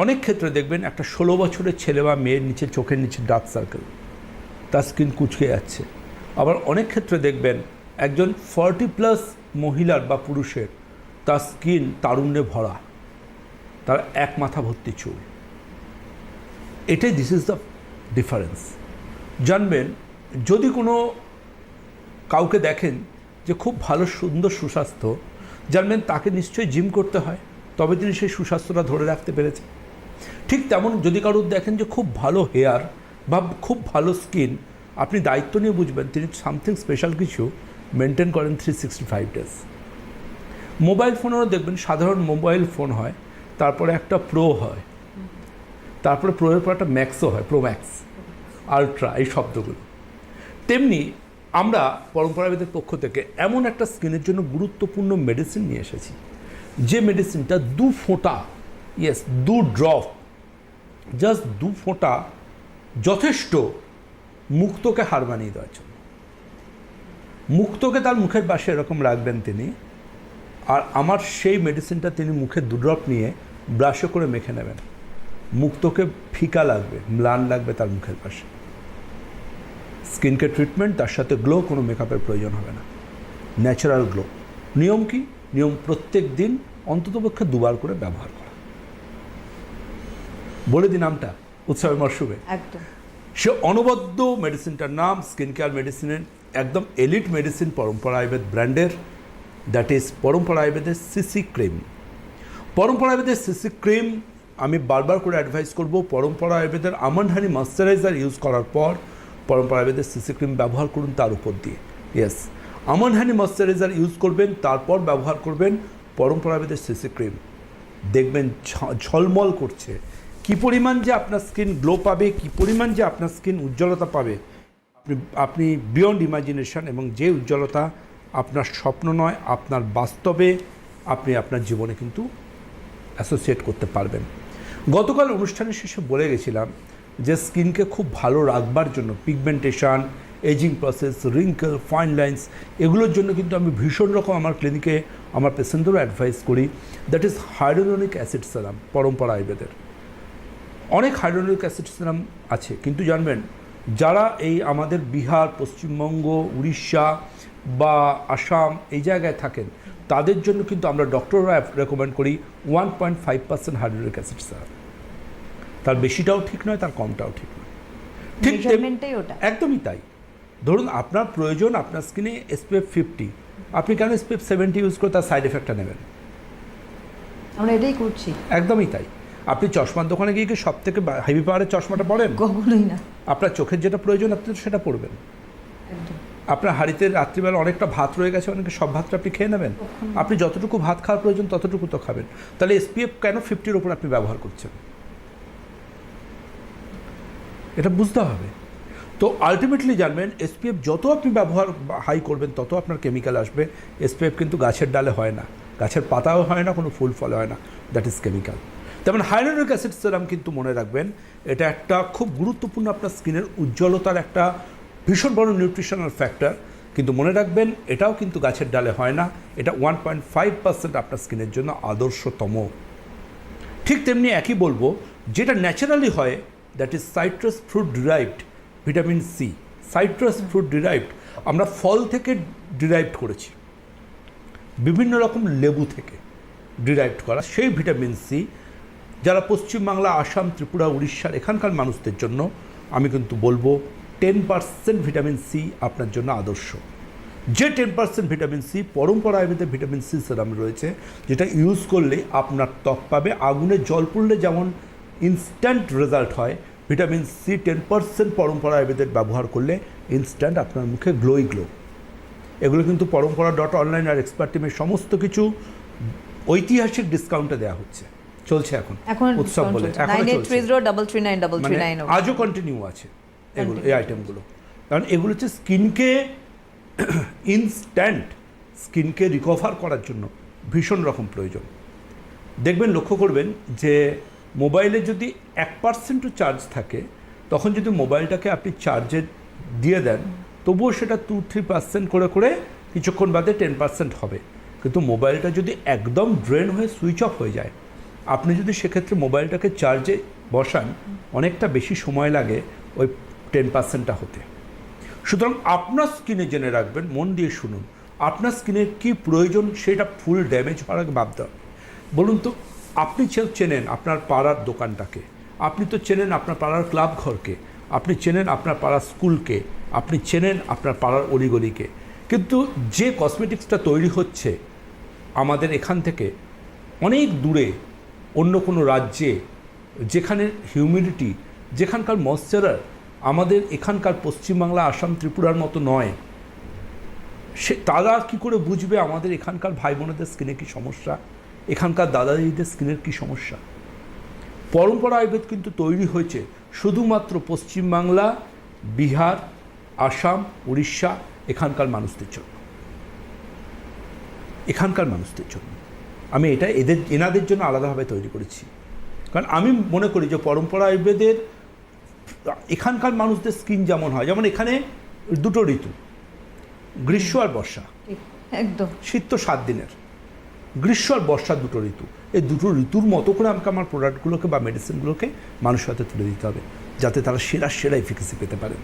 অনেক ক্ষেত্রে দেখবেন একটা ষোলো বছরের ছেলে বা মেয়ের নিচে চোখের নিচে ডার্ক সার্কেল তার স্কিন কুচকে যাচ্ছে। আবার অনেক ক্ষেত্রে দেখবেন একজন ফর্টি প্লাস মহিলার বা পুরুষের তার স্কিন তারুণ্যে ভরা, তার এক মাথা ভর্তি চুল। এটাই দিস ইজ দ্য ডিফারেন্স জানবেন, যদি কোনো কাউকে দেখেন যে খুব ভালো, সুন্দর সুস্বাস্থ্য, জানবেন তাকে নিশ্চয়ই জিম করতে হয়, তবে তিনি সেই সুস্বাস্থ্যটা ধরে রাখতে পেরেছে ঠিক তেমন যদি কারোর দেখেন যে খুব ভালো হেয়ার বা খুব ভালো স্কিন আপনি দায়িত্ব নিয়ে বুঝবেন, তিনি সামথিং স্পেশাল কিছু মেনটেন করেন three sixty five days mobile ফোনেরও দেখবেন সাধারণ মোবাইল ফোন হয়, তারপরে একটা প্রো হয়, তারপরে প্রোয়ের পর একটা ম্যাক্সও হয় প্রো ম্যাক্স আলট্রা এই শব্দগুলো। তেমনি আমরা পরম্পরাবিদের পক্ষ থেকে এমন একটা স্কিনের জন্য গুরুত্বপূর্ণ মেডিসিন নিয়ে এসেছি, যে মেডিসিনটা দু ফোঁটা ইয়েস দু ড্রপ জাস্ট দু ফোঁটা যথেষ্ট মুক্তকে হার মানিয়ে দেওয়ার জন্য। মুক্তকে তার মুখের পাশে এরকম রাখবেন তিনি, আর আমার সেই মেডিসিনটা তিনি মুখে দু ড্রপ নিয়ে ব্রাশে করে মেখে নেবেন। মুক্তকে ফিকা লাগবে, ম্লান লাগবে তার মুখের পাশে। স্কিনকে ট্রিটমেন্ট তার সাথে গ্লো কোনো মেকআপের প্রয়োজন হবে না। ন্যাচারাল গ্লো নিয়ম কি? নিয়ম প্রত্যেক দিন অন্ততপক্ষে দুবার করে ব্যবহার করা। বলে দিন নামটা উৎসবের মরশুমে একদম। সে অনবদ্য মেডিসিনটার নাম স্কিন কেয়ার মেডিসিনের একদম এলিট মেডিসিন পরম্পরা আয়ুর্বেদ ব্র্যান্ডের দ্যাট ইজ পরম্পরা আয়ুর্বেদের সিসি ক্রিম পরম্পরা আয়ুর্বেদের সিসি ক্রিম আমি বারবার করে অ্যাডভাইস করব পরম্পরা আয়ুর্বেদের আমন্ড হানি ময়শ্চারাইজার ইউজ করার পর পরম্পরা আয়ুর্বেদের সিসি ক্রিম ব্যবহার করুন তার উপর দিয়ে। Yes almond honey moisturiser use করবেন তারপর ব্যবহার করবেন পরম্পরা আয়ুর্বেদের সিসি ক্রিম দেখবেন ঝলমল করছে। কি পরিমাণ যে আপনার স্কিন গ্লো পাবে, কি পরিমাণ যে আপনার স্কিন উজ্জ্বলতা পাবে, আপনি আপনি বিয়ন্ড ইমাজিনেশন এবং যে উজ্জ্বলতা আপনার স্বপ্ন নয়, আপনার বাস্তবে আপনি আপনার জীবনে কিন্তু অ্যাসোসিয়েট করতে পারবেন। গতকাল অনুষ্ঠানের শেষে বলে গেছিলাম যে স্কিনকে খুব ভালো রাখবার জন্য pigmentation ageing process wrinkle fine lines এগুলোর জন্য কিন্তু আমি ভীষণ রকম আমার ক্লিনিকে আমার পেশেন্টদেরও অ্যাডভাইস করি। That is hyaluronic acid serum Parampara আয়ুর্বেদের। অনেক হাইড্রোনিক অ্যাসিড সিরাম আছে কিন্তু জানবেন যারা এই আমাদের বিহার পশ্চিমবঙ্গ উড়িষ্যা বা আসাম এই জায়গায় থাকেন তাদের জন্য কিন্তু আমরা ডক্টররা রেকমেন্ড করি one point five percent hyaluronic acid serum. তার বেশিটাও ঠিক নয় তার কমটাও ঠিক নয়। ঠিক একদমই তাই। ধরুন আপনার প্রয়োজন আপনার স্কিনে এসপিএফ ফিফটি আপনি কেন এসপিএফ সেভেন্টি ইউজ করে তার সাইড এফেক্টটা নেবেন? আমরা এটাই করছি। একদমই তাই। আপনি চশমার দোকানে গিয়ে কি সব থেকে হেভি পাওয়ারের চশমাটা পড়েন কখনোই না। আপনার চোখের যেটা প্রয়োজন আপনি তো সেটা পড়বেন আপনার হাঁড়িতে রাত্রিবেলা অনেকটা ভাত রয়ে গেছে অনেকে সব ভাতটা আপনি খেয়ে নেবেন। আপনি যতটুকু ভাত খাওয়ার প্রয়োজন ততটুকু তো খাবেন। তাহলে এসপিএফ কেন ফিফটির ওপর আপনি ব্যবহার করছেন? এটা বুঝতে হবে। তো আলটিমেটলি জানবেন এসপিএফ যত আপনি ব্যবহার হাই করবেন তত আপনার কেমিক্যাল আসবে। এসপিএফ কিন্তু গাছের ডালে হয় না। গাছের পাতাও হয় না কোনো ফুল ফলে হয় না। দ্যাট ইজ কেমিক্যাল তেমন হাইড্রোনিক অ্যাসিড সেরাম কিন্তু মনে রাখবেন, এটা একটা খুব গুরুত্বপূর্ণ আপনার স্কিনের উজ্জ্বলতার একটা ভীষণ বড় নিউট্রিশনাল ফ্যাক্টর কিন্তু মনে রাখবেন, এটাও কিন্তু গাছের ডালে হয় না, এটা ওয়ান পয়েন্ট ফাইভ পার্সেন্ট আপনার স্কিনের জন্য আদর্শতম। ঠিক তেমনি একই বলব, যেটা ন্যাচারালি হয় that is citrus fruit derived vitamin C citrus fruit derived আমরা ফল থেকে ডিরাইভড করেছি। বিভিন্ন রকম লেবু থেকে ডিরাইভড করা, সেই ভিটামিন সি যারা পশ্চিমবাংলা, আসাম, ত্রিপুরা, উড়িষ্যার এখানকার মানুষদের জন্য আমি কিন্তু বলব টেন পার্সেন্ট ভিটামিন সি আপনার জন্য আদর্শ। যে টেন পার্সেন্ট ভিটামিন সি পরম্পরা আয়ুর্বেদে ভিটামিন সি সেরাম রয়েছে, যেটা ইউজ করলে আপনার ত্বক পাবে, আগুনে জল পড়লে যেমন ইনস্ট্যান্ট রেজাল্ট হয়, vitamin C ten percent Parampara আয়ুর্বেদের ব্যবহার করলে ইনস্ট্যান্ট আপনার মুখে গ্লোই গ্লো এগুলো কিন্তু পরম্পরা ডট অনলাইন আর এক্সপার্ট টিমের সমস্ত কিছু ঐতিহাসিক ডিসকাউন্টে দেওয়া হচ্ছে। চলছে এখন উৎসব বলে। এখনও মানে আজও কন্টিনিউ আছে এগুলো এই আইটেমগুলো কারণ এগুলো হচ্ছে স্কিনকে ইনস্ট্যান্ট স্কিনকে রিকভার করার জন্য ভীষণ রকম প্রয়োজন। দেখবেন লক্ষ্য করবেন যে মোবাইলে যদি এক পার্সেন্টও চার্জ থাকে তখন যদি মোবাইলটাকে আপনি চার্জে দিয়ে দেন তবুও সেটা টু থ্রি পার্সেন্ট করে করে কিছুক্ষণ বাদে টেন পার্সেন্ট হবে। কিন্তু মোবাইলটা যদি একদম ড্রেন হয়ে সুইচ অফ হয়ে যায় আপনি যদি সেক্ষেত্রে মোবাইলটাকে চার্জে বসান, অনেকটা বেশি সময় লাগে ওই টেন পার্সেন্টটা হতে। সুতরাং আপনার স্কিনে জেনে রাখবেন, মন দিয়ে শুনুন, আপনার স্কিনের কি প্রয়োজন সেটা ফুল ড্যামেজ হওয়ার আগে ভাবতে বলুন তো, আপনি চেনেন আপনার পাড়ার দোকানটাকে, আপনি তো চেনেন আপনার পাড়ার ক্লাব ঘরকে, আপনি চেনেন আপনার পাড়ার স্কুলকে, আপনি চেনেন আপনার পাড়ার অলিগলিকে, কিন্তু যে কসমেটিক্সটা তৈরি হচ্ছে আমাদের এখান থেকে, অনেক দূরে অন্য কোনো রাজ্যে যেখানে হিউমিডিটি যেখানকার ময়শ্চারার আমাদের এখানকার পশ্চিমবাংলা, আসাম, ত্রিপুরার মতো নয়, সে তারা কী করে বুঝবে আমাদের এখানকার ভাই বোনেদের স্কিনে কী সমস্যা? এখানকার দাদা দিদিদের স্কিনের কী সমস্যা? পরম্পরা আয়ুর্বেদ কিন্তু তৈরি হয়েছে শুধুমাত্র পশ্চিমবাংলা, বিহার, আসাম, উড়িষ্যা, এখানকার মানুষদের জন্য। এখানকার মানুষদের জন্য। আমি এটা এদের এনাদের জন্য আলাদাভাবে তৈরি করেছি। কারণ আমি মনে করি যে পরম্পরা আয়ুর্বেদের এখানকার মানুষদের স্কিন যেমন হয় যেমন এখানে দুটো ঋতু গ্রীষ্ম আর বর্ষা। একদম। শীত তো সাত দিনের। গ্রীষ্ম আর বর্ষা দুটো ঋতু। এই দুটো ঋতুর মতো করে আমাকে আমার প্রোডাক্টগুলোকে বা মেডিসিনগুলোকে মানুষের হাতে তুলে দিতে হবে যাতে তারা সেরা সেরা এফিকেসি পেতে পারে।